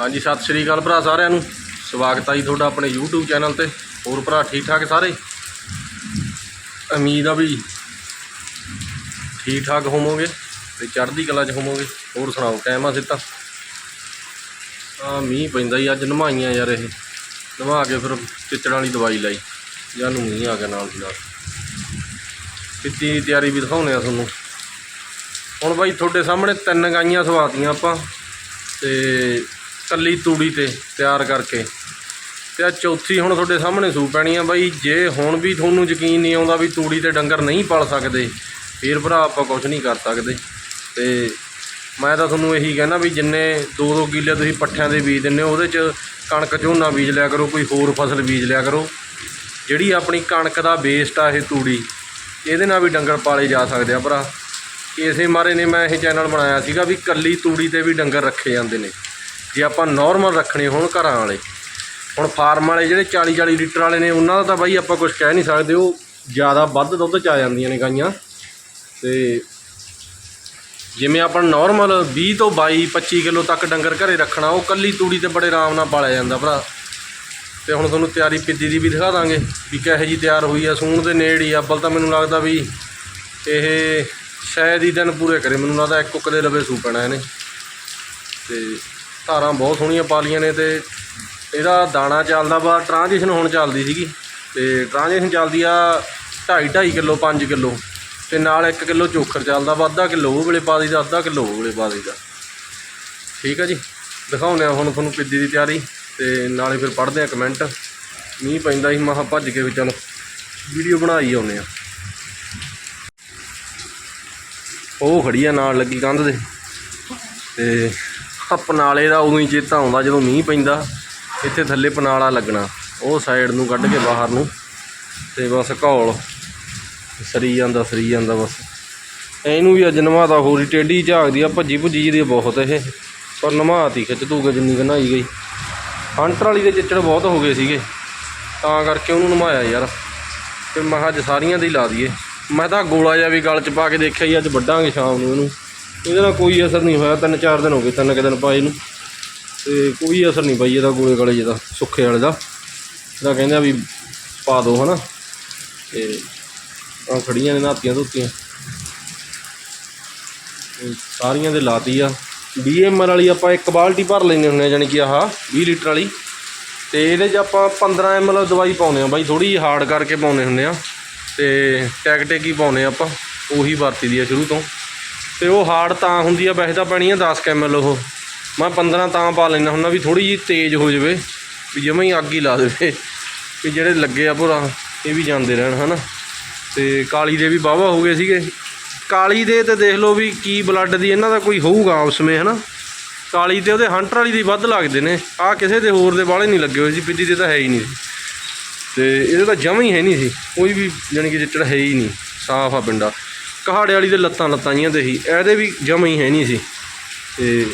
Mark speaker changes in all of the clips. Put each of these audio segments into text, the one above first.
Speaker 1: ਹਾਂਜੀ, ਸਤਿ ਸ਼੍ਰੀ ਅਕਾਲ ਭਰਾ ਸਾਰਿਆਂ ਨੂੰ। ਸਵਾਗਤ ਹੈ ਜੀ ਤੁਹਾਡਾ ਆਪਣੇ YouTube ਚੈਨਲ ਤੇ। ਹੋਰ ਭਰਾ ਠੀਕ ਠਾਕ ਸਾਰੇ? ਉਮੀਦ ਆ ਵੀ ਠੀਕ ਠਾਕ ਹੋਵੋਗੇ ਤੇ ਚੜ੍ਹਦੀ ਕਲਾ 'ਚ ਹੋਵੋਗੇ। ਹੋਰ ਸੁਣਾਓ, ਟਾਈਮ ਆ ਸਿੱਤਾ ਆ ਮੀਂਹ ਪੈਂਦਾ ਹੀ ਅੱਜ ਨਮਾਈਆਂ ਯਾਰ ਇਹ। ਨਵਾ ਕੇ ਫਿਰ ਚਿੱਚੜ ਵਾਲੀ ਦਵਾਈ ਲਾਈ। ਜਾਂ ਨੂੰ ਮੀਂਹ ਆ ਗਿਆ ਨਾਲ ਦੀ ਨਾਲ। ਪਿੱਤੀ ਦੀ ਤਿਆਰੀ ਵੀ ਦਿਖਾਉਂਦੇ ਆ ਤੁਹਾਨੂੰ। ਹੁਣ ਬਾਈ ਤੁਹਾਡੇ ਸਾਹਮਣੇ ਤਿੰਨ ਗਾਈਆਂ ਸਵਾਤੀਆਂ ਆਪਾਂ। ਤੇ ਕੱਲੀ ਤੂੜੀ ਤੇ ਤਿਆਰ ਕਰਕੇ। ਤੇ ਆ ਚੌਥੀ ਹੁਣ ਤੁਹਾਡੇ ਸਾਹਮਣੇ ਸੂ ਪੈਣੀ ਆ ਬਾਈ। ਜੇ ਹੁਣ ਵੀ ਤੁਹਾਨੂੰ ਯਕੀਨ ਨਹੀਂ ਆਉਂਦਾ ਵੀ ਤੂੜੀ ਤੇ ਡੰਗਰ ਨਹੀਂ ਪਾਲ ਸਕਦੇ ਫਿਰ ਭਰਾ ਆਪਾਂ ਕੁਝ ਨਹੀਂ ਕਰ ਸਕਦੇ। ਤੇ ਮੈਂ ਤਾਂ ਤੁਹਾਨੂੰ ਇਹੀ ਕਹਿੰਦਾ ਵੀ ਜਿੰਨੇ ਦੋ ਦੋ ਕਿੱਲੇ ਤੁਸੀਂ ਪੱਠਿਆਂ ਦੇ ਬੀਜ ਦਿੰਦੇ ਹੋ, ਉਹਦੇ 'ਚ ਕਣਕ ਝੋਨਾ ਬੀਜ ਲਿਆ ਕਰੋ, ਕੋਈ ਹੋਰ ਫਸਲ ਬੀਜ ਲਿਆ ਕਰੋ। ਜਿਹੜੀ ਆਪਣੀ ਕਣਕ ਦਾ ਵੇਸਟ ਆ ਇਹ ਤੂੜੀ, ਇਹਦੇ ਨਾਲ ਵੀ ਡੰਗਰ ਪਾਲੇ ਜਾ ਸਕਦੇ ਆ ਭਰਾ। ਇਸੇ ਮਾਰੇ ਨੇ ਮੈਂ ਇਹ ਚੈਨਲ ਬਣਾਇਆ ਸੀਗਾ ਵੀ ਕੱਲੀ ਤੂੜੀ ਤੇ ਵੀ ਡੰਗਰ ਰੱਖੇ ਜਾਂਦੇ ਨੇ। ਜੇ ਆਪਾਂ ਨਾਰਮਲ ਰੱਖਣੇ ਹੋਣ ਘਰਾਂ ਵਾਲੇ, ਹੁਣ ਫਾਰਮ ਵਾਲੇ ਜਿਹੜੇ 40 40 ਲੀਟਰ ਵਾਲੇ ਨੇ, ਉਹਨਾਂ ਦਾ ਤਾਂ ਬਾਈ ਆਪਾਂ ਕੁਝ ਕਹਿ ਨਹੀਂ ਸਕਦੇ, ਉਹ ਜ਼ਿਆਦਾ ਵੱਧ ਦੁੱਧ ਚ ਆ ਜਾਂਦੀਆਂ ਨੇ ਗਾਈਆਂ। ਤੇ ਜਿਵੇਂ ਆਪਾਂ ਨਾਰਮਲ 20 ਤੋਂ 22 25 ਕਿਲੋ ਤੱਕ ਡੰਗਰ ਘਰੇ ਰੱਖਣਾ, ਉਹ ਕੱਲੀ ਤੂੜੀ ਤੇ ਬੜੇ ਆਰਾਮ ਨਾਲ ਪਾਲਿਆ ਜਾਂਦਾ ਭਰਾ। ਤੇ ਹੁਣ ਤੁਹਾਨੂੰ ਤਿਆਰੀ ਪਿੱਦੀ ਦੀ ਵੀ ਦਿਖਾ ਦਾਂਗੇ, ਵੀ ਕਿਹੋ ਜੀ ਤਿਆਰ ਹੋਈ ਆ, ਸੂਣ ਦੇ ਨੇੜ ਹੀ ਆ, ਅੱਬਲ ਤਾਂ ਮੈਨੂੰ ਲੱਗਦਾ ਵੀ ਇਹ ਸ਼ਾਇਦ ਹੀ ਦਿਨ ਪੂਰੇ ਕਰੇ, ਮੈਨੂੰ ਲੱਗਦਾ ਇੱਕ ਕੁੱਕ ਦੇ ਲਵੇ ਸੂ ਪੈਣਾ ਇਹਨੇ। ਤੇ ਧਾਰਾਂ ਬਹੁਤ ਸੋਹਣੀਆਂ ਪਾਲੀਆਂ ਨੇ ਤੇ ਇਹਦਾ ਦਾਣਾ ਚੱਲਦਾ ਵਾ ਟ੍ਰਾਂਜੀਸ਼ਨ ਹੁਣ ਚੱਲਦੀ ਸੀਗੀ। ਤੇ ਟ੍ਰਾਂਜੀਸ਼ਨ ਚੱਲਦੀ ਆ 2.5 2.5 ਕਿਲੋ 5 ਕਿਲੋ। ਤੇ ਨਾਲ 1 ਕਿਲੋ ਚੋਖਰ ਚੱਲਦਾ ਵਾ, ਅੱਧਾ ਕਿਲੋ ਉਹ ਵੇਲੇ ਪਾ ਦਈਦਾ, ਅੱਧਾ ਕਿਲੋ ਉਹ ਵੇਲੇ ਪਾ ਦਈਦਾ। ਠੀਕ ਆ ਜੀ? ਦਿਖਾਉਂਦੇ ਆ ਹੁਣ ਤੁਹਾਨੂੰ ਪਿੱਦੀ ਦੀ ਤਿਆਰੀ। ਤੇ ਨਾਲੇ ਫਿਰ ਪੜ੍ਹਦੇ ਆ ਕਮੈਂਟ ਮੀਂਹ ਪੈਂਦਾ ਸੀ ਮਹਾ ਭੱਜ ਕੇ ਵੀ ਚਲੋ ਵੀਡੀਓ ਬਣਾਈ ਆਉਨੇ ਆ। ਉਹ ਖੜੀ ਆ ਨਾਲ ਲੱਗੀ ਕੰਧ ਦੇ। ਤੇ ਤਾਂ ਪਨਾਲੇ ਦਾ ਉਦੋਂ ਹੀ ਚੇਤਾ ਆਉਂਦਾ ਜਦੋਂ ਮੀਂਹ ਪੈਂਦਾ, ਇੱਥੇ ਥੱਲੇ ਪਨਾਲਾ ਲੱਗਣਾ। ਉਹ ਸਾਈਡ ਨੂੰ ਕੱਢ ਕੇ ਬਾਹਰ ਨੂੰ ਤੇ ਬਸ ਘੌਲ। ਸਰੀ ਜਾਂਦਾ ਸਰੀ ਜਾਂਦਾ ਬਸ। ਇਹਨੂੰ ਵੀ ਅੱਜ ਨਵਾਤਾ ਹੋਰੀ ਟੇਢੀ ਝਾਕਦੀ ਆ, ਭੱਜੀ ਭੁੱਜੀ ਜਿਹੀ ਬਹੁਤ ਇਹ। ਪਰ ਨਵਾਤੀ ਖਿੱਚ ਤੂਗੇ ਜਿੰਨੀ ਕੁ ਨਹਾਈ ਗਈ। ਹੰਟਰ ਵਾਲੀ ਦੇ ਚਿੱਚੜ ਬਹੁਤ ਹੋ ਗਏ ਸੀਗੇ। ਤਾਂ ਕਰਕੇ ਉਹਨੂੰ ਨਮਾਇਆ ਯਾਰ। ਤੇ ਮੈਂ ਕਿਹਾ ਅੱਜ ਸਾਰੀਆਂ ਦੇ ਹੀ ਲਾ ਦਈਏ। ਮੈਂ ਤਾਂ ਗੋਲਾ ਜਿਹਾ ਵੀ ਗਲ ਚ ਪਾ ਕੇ ਦੇਖਿਆ ਜੀ, ਅੱਜ ਵੱਢਾਂਗੇ ਸ਼ਾਮ ਨੂੰ ਇਹਨੂੰ। ਇਹਦੇ ਨਾਲ ਕੋਈ ਅਸਰ ਨਹੀਂ ਹੋਇਆ, ਤਿੰਨ ਚਾਰ ਦਿਨ ਹੋ ਗਏ, ਤਿੰਨ ਕੁ ਦਿਨ ਪਾਏ ਨੂੰ। ਤੇ ਕੋਈ ਅਸਰ ਨਹੀਂ ਪਈ ਇਹਦਾ ਗੋਲੇ ਗਲੇ ਜਿਹਦਾ, ਸੁੱਖੇ ਵਾਲੇ ਦਾ। ਇਹਦਾ ਕਹਿੰਦੇ ਆ ਵੀ ਪਾ ਦਿਓ ਹਨਾ। ਤੇ ਆ ਖੜੀਆਂ ਨੇ, ਨਾਤੀਆਂ ਧੋਤੀਆਂ। ਸਾਰੀਆਂ ਦੇ ਲਾਤੀ ਆ। BMR ਵਾਲੀ ਆਪਾਂ ਇੱਕ ਬਾਲਟੀ ਭਰ ਲੈਂਦੇ ਹੁੰਦੇ ਆ, ਜਾਣੀ ਕਿ ਆਹ 20 ਲੀਟਰ ਵਾਲੀ। ਤੇ ਇਹਦੇ 'ਚ ਆਪਾਂ 15 ml ਦਵਾਈ ਪਾਉਂਦੇ ਆ ਬਾਈ ਥੋੜੀ ਹਾਰਡ ਕਰਕੇ ਪਾਉਂਦੇ ਹੁੰਦੇ ਆ। ਤੇ ਟੈਕ ਟੈਕ ਪਾਉਂਦੇ ਆ ਆਪਾਂ, ਉਹੀ ਵਰਤੀ ਦੀ ਆ ਸ਼ੁਰੂ ਤੋਂ। ਤੇ ਉਹ ਹਾਰਡ ਤਾਂ ਹੁੰਦੀ ਆ, ਵੈਸੇ ਤਾਂ ਪੈਣੀ ਆ 10 ml ਉਹ। ਮੈਂ 15 ਤਾਂ ਪਾ ਲੈਂਦਾ ਹੁੰਦਾ ਵੀ ਥੋੜੀ ਜੀ ਤੇਜ਼ ਹੋ ਜਾਵੇ, ਵੀ ਜਮਾਂ ਹੀ ਅੱਗ ਹੀ ਲਾ ਦੇਵੇ। ਵੀ ਜਿਹੜੇ ਲੱਗੇ ਆ ਭੁਰਾ, ਇਹ ਵੀ ਜਾਂਦੇ ਰਹਿਣ, ਹਨਾ। ਤੇ ਕਾਲੀ ਦੇ ਵੀ ਵਾਹਵਾ ਹੋ ਗਏ ਸੀਗੇ। ਕਾਲੀ ਦੇ ਤੇ ਦੇਖ ਲਓ ਵੀ ਕੀ ਬਲੱਡ ਦੀ ਇਹਨਾਂ ਦਾ ਕੋਈ ਹੋਊਗਾ ਆਪਸ ਵਿੱਚ ਹਨਾ। ਕਾਲੀ ਤੇ ਉਹਦੇ ਹੰਟਰ ਵਾਲੀ ਦੀ ਵੱਧ ਲੱਗਦੇ ਨੇ। ਆ ਕਿਸੇ ਦੇ ਹੋਰ ਦੇ ਵਾਲੇ ਨਹੀਂ ਲੱਗੇ ਹੋਏ ਸੀ ਪਿੱਜੀ ਦੇ ਤਾਂ ਹੈ ਹੀ ਨਹੀਂ। ਸੀ ਤੇ ਇਹਦੇ ਤਾਂ ਜਮਾਂ ਹੀ ਹੈ ਨਹੀਂ ਸੀ। ਕੋਈ ਵੀ ਜਾਣੀ ਕਿ ਚਿੱਟੜ ਹੈ ਹੀ ਨਹੀਂ। ਸਾਫ਼ ਆ ਪਿੰਡਾ। ਕਹਾੜੇ ਵਾਲੀ ਦੇ ਲੱਤਾਂ ਲੱਤਾਂ ਜੀਆਂ ਤੇ ਸੀ। ਇਹਦੇ ਵੀ ਜਮ ਹੀ ਹੈ ਨਹੀਂ ਸੀ। ਤੇ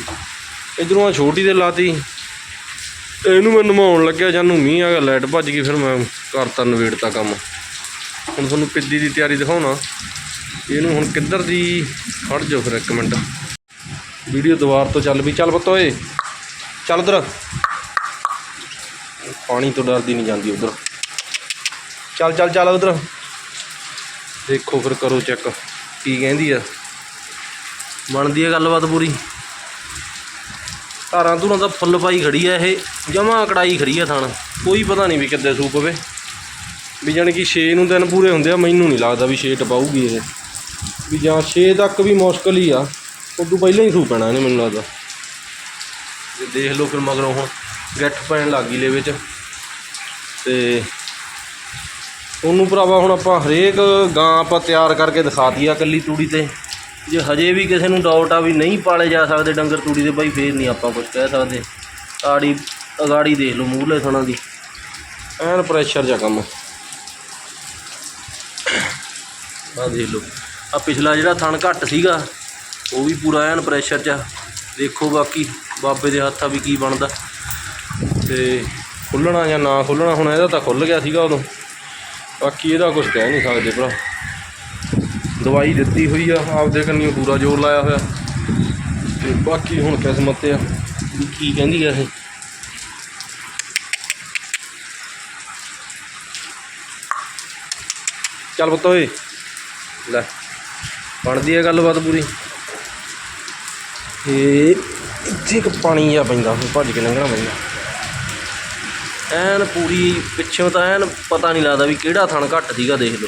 Speaker 1: ਇਧਰੋਂ ਆ ਛੋਟੀ ਦੇ ਲਾਤੀ। ਤੇ ਇਹਨੂੰ ਮੈਂ ਨਮਾਉਣ ਲੱਗਿਆ, ਜਾਨੂੰ ਮੀਂਹ ਆ ਗਿਆ ਲਾਈਟ ਭੱਜ ਗਈ, ਫਿਰ ਮੈਂ ਕਰਤਾ ਨਵੇੜਤਾ ਕੰਮ। ਹੁਣ ਤੁਹਾਨੂੰ ਪਿੱਦੀ ਦੀ ਤਿਆਰੀ ਦਿਖਾਉਣਾ। ਇਹਨੂੰ ਹੁਣ ਕਿੱਧਰ ਦੀ ਖੜ ਜਾਓ ਫਿਰ ਇੱਕ ਮਿੰਟ। ਵੀਡੀਓ ਦੁਬਾਰ ਤੋਂ ਚੱਲ ਵੀ, ਚੱਲ ਪੁੱਤ ਓਏ। ਚੱਲ ਉਧਰ। ਪਾਣੀ ਤੋਂ ਡਰਦੀ ਨਹੀਂ ਜਾਂਦੀ ਉਧਰ। ਚੱਲ ਚੱਲ ਚੱਲ ਉਧਰ। ਦੇਖੋ ਫਿਰ ਕਰੋ ਚੈੱਕ। ਕੀ ਕਹਿੰਦੀ ਆ? ਬਣਦੀ ਆ ਗੱਲਬਾਤ ਪੂਰੀ। ਧਾਰਾਂ ਧੂਰਾਂ ਦਾ ਫੁੱਲ ਪਾਈ ਖੜੀ ਆ ਇਹ, ਜਮਾ ਕੜਾਈ ਖੜੀ ਆ ਥਣ। ਕੋਈ ਪਤਾ ਨਹੀਂ ਵੀ ਕਿੱਦੇ ਸੂਪ ਪਵੇ ਵੀ ਜਾਣੀ ਕਿ 6 ਨੂੰ ਦਿਨ ਪੂਰੇ ਹੁੰਦੇ ਆ, ਮੈਨੂੰ ਨਹੀਂ ਲੱਗਦਾ ਵੀ 6 ਟਪਾਊਗੀ ਇਹ। ਵੀ ਜਾਂ 6 ਤੱਕ ਵੀ ਮੁਸ਼ਕਲ ਹੀ ਆ। ਉਦੋਂ ਪਹਿਲਾਂ ਹੀ ਸੂ ਪੈਣਾ ਇਹਨੇ ਮੈਨੂੰ ਲੱਗਦਾ। ਤੇ ਦੇਖ ਲਓ ਫਿਰ ਮਗਰੋਂ ਹੁਣ, ਗੱਠ ਪੈਣ ਲੱਗ ਗਈ ਲੈ ਵਿੱਚ ਤੇ ਉਹਨੂੰ ਭਰਾਵਾ ਹੁਣ ਆਪਾਂ ਹਰੇਕ ਗਾਂ ਆਪਾਂ ਤਿਆਰ ਕਰਕੇ ਦਿਖਾਤੀ ਆ ਕੱਲੀ ਤੂੜੀ ਤੇ। ਜੇ ਹਜੇ ਵੀ ਕਿਸੇ ਨੂੰ ਡਾਊਟ ਆ ਵੀ ਨਹੀਂ ਪਾਲੇ ਜਾ ਸਕਦੇ ਡੰਗਰ ਤੂੜੀ ਦੇ, ਬਾਈ ਫੇਰ ਨਹੀਂ ਆਪਾਂ ਕੁਝ ਕਹਿ ਸਕਦੇ। ਤਾੜੀ, ਅਗਾੜੀ ਦੇਖ ਲਓ ਮੂਹਲੇ ਥਣਾ ਦੀ। ਐਨ ਪ੍ਰੈਸ਼ਰ ਜਾ ਕੰਮ। ਆ ਦੇਖ ਲਓ। ਆ ਪਿਛਲਾ ਜਿਹੜਾ ਥਣ ਘੱਟ ਸੀਗਾ, ਉਹ ਵੀ ਪੂਰਾ ਐਨ ਪ੍ਰੈਸ਼ਰ 'ਚ ਆ। ਦੇਖੋ ਬਾਕੀ ਬਾਬੇ ਦੇ ਹੱਥਾਂ ਵੀ ਕੀ ਬਣਦਾ। ਤੇ ਖੁੱਲਣਾ ਜਾਂ ਨਾ ਖੁੱਲਣਾ, ਹੁਣ ਇਹਦਾ ਤਾਂ ਖੁੱਲ ਗਿਆ ਸੀਗਾ ਉਦੋਂ। ਬਾਕੀ ਇਹਦਾ ਕੁਝ ਕਹਿ ਨਹੀਂ ਸਕਦੇ ਭਰਾ। ਦਵਾਈ ਦਿੱਤੀ ਹੋਈ ਆ, ਆਪਦੇ ਕੰਨੀ ਪੂਰਾ ਜੋਰ ਲਾਇਆ ਹੋਇਆ। ਤੇ ਬਾਕੀ ਹੁਣ ਕਿਸਮਤ ਆ ਕੀ ਕਹਿੰਦੀ ਆ ਇਹ। ਚੱਲ ਪੁੱਤ ਓਏ, ਲੈ, ਬਣਦੀ ਹੈ ਗੱਲਬਾਤ ਪੂਰੀ। ਇਹ, ਇੱਥੇ ਇੱਕ ਪਾਣੀ ਆ ਪੈਂਦਾ ਭੱਜ ਕੇ ਲੰਘਣਾ ਪੈਂਦਾ। ਐਨ ਪੂਰੀ ਪਿੱਛੋਂ ਤਾਂ ਐਨ ਪਤਾ ਨਹੀਂ ਲੱਗਦਾ ਵੀ ਕਿਹੜਾ ਥਣ ਘੱਟ ਸੀਗਾ, ਦੇਖ ਲਓ।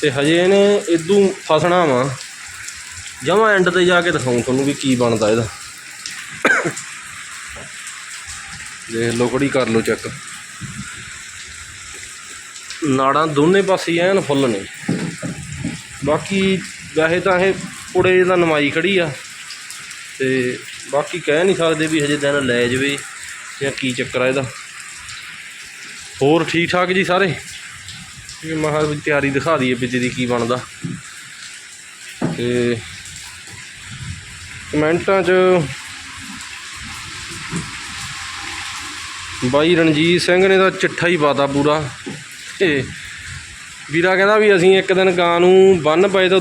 Speaker 1: ਤੇ ਹਜੇ ਇਹਨੇ ਇਦੋਂ ਫਸਣਾ ਵਾ। ਜਮਾ ਐਂਡ ਤੇ ਜਾ ਕੇ ਦਿਖਾਉਂ ਤੁਹਾਨੂੰ ਵੀ ਕੀ ਬਣਦਾ ਇਹਦਾ। ਦੇਖ ਲਓ ਕੜੀ ਕਰ ਲਓ ਚੈੱਕ ਨਾੜਾਂ ਦੋਨੇ ਪਾਸੇ ਐਨ ਫੁੱਲ ਨੇ। ਬਾਕੀ ਵੈਸੇ ਤਾਂ ਇਹ ਪੁੜੇ ਦਾ ਨਮਾਈ ਖੜੀ ਆ। ਤੇ ਬਾਕੀ ਕਹਿ ਨਹੀਂ ਸਕਦੇ ਵੀ ਹਜੇ ਦਿਨ ਲੈ ਜਵੇ। ਜਾਂ ਕੀ ਚੱਕਰ ਆ ਇਹਦਾ? ਹੋਰ ਠੀਕ ਠਾਕ ਜੀ ਸਾਰੇ? ਇਹ ਮਹਾ ਤਿਆਰੀ ਦਿਖਾ ਦਈਏ ਵਿੱਚ ਦੀ ਕੀ ਬਣਦਾ। ਤੇ ਕਮੈਂਟਾਂ 'ਚ ਬਾਈ ਰਣਜੀਤ ਸਿੰਘ ਨੇ ਤਾਂ ਚਿੱਠਾ ਹੀ ਪਾਤਾ ਪੂਰਾ। ਤੇ ਵੀਰਾ ਕਹਿੰਦਾ ਵੀ ਅਸੀਂ ਇੱਕ ਦਿਨ ਗਾਂ ਨੂੰ ਬੰਨ ਪਏ ਤੋਂ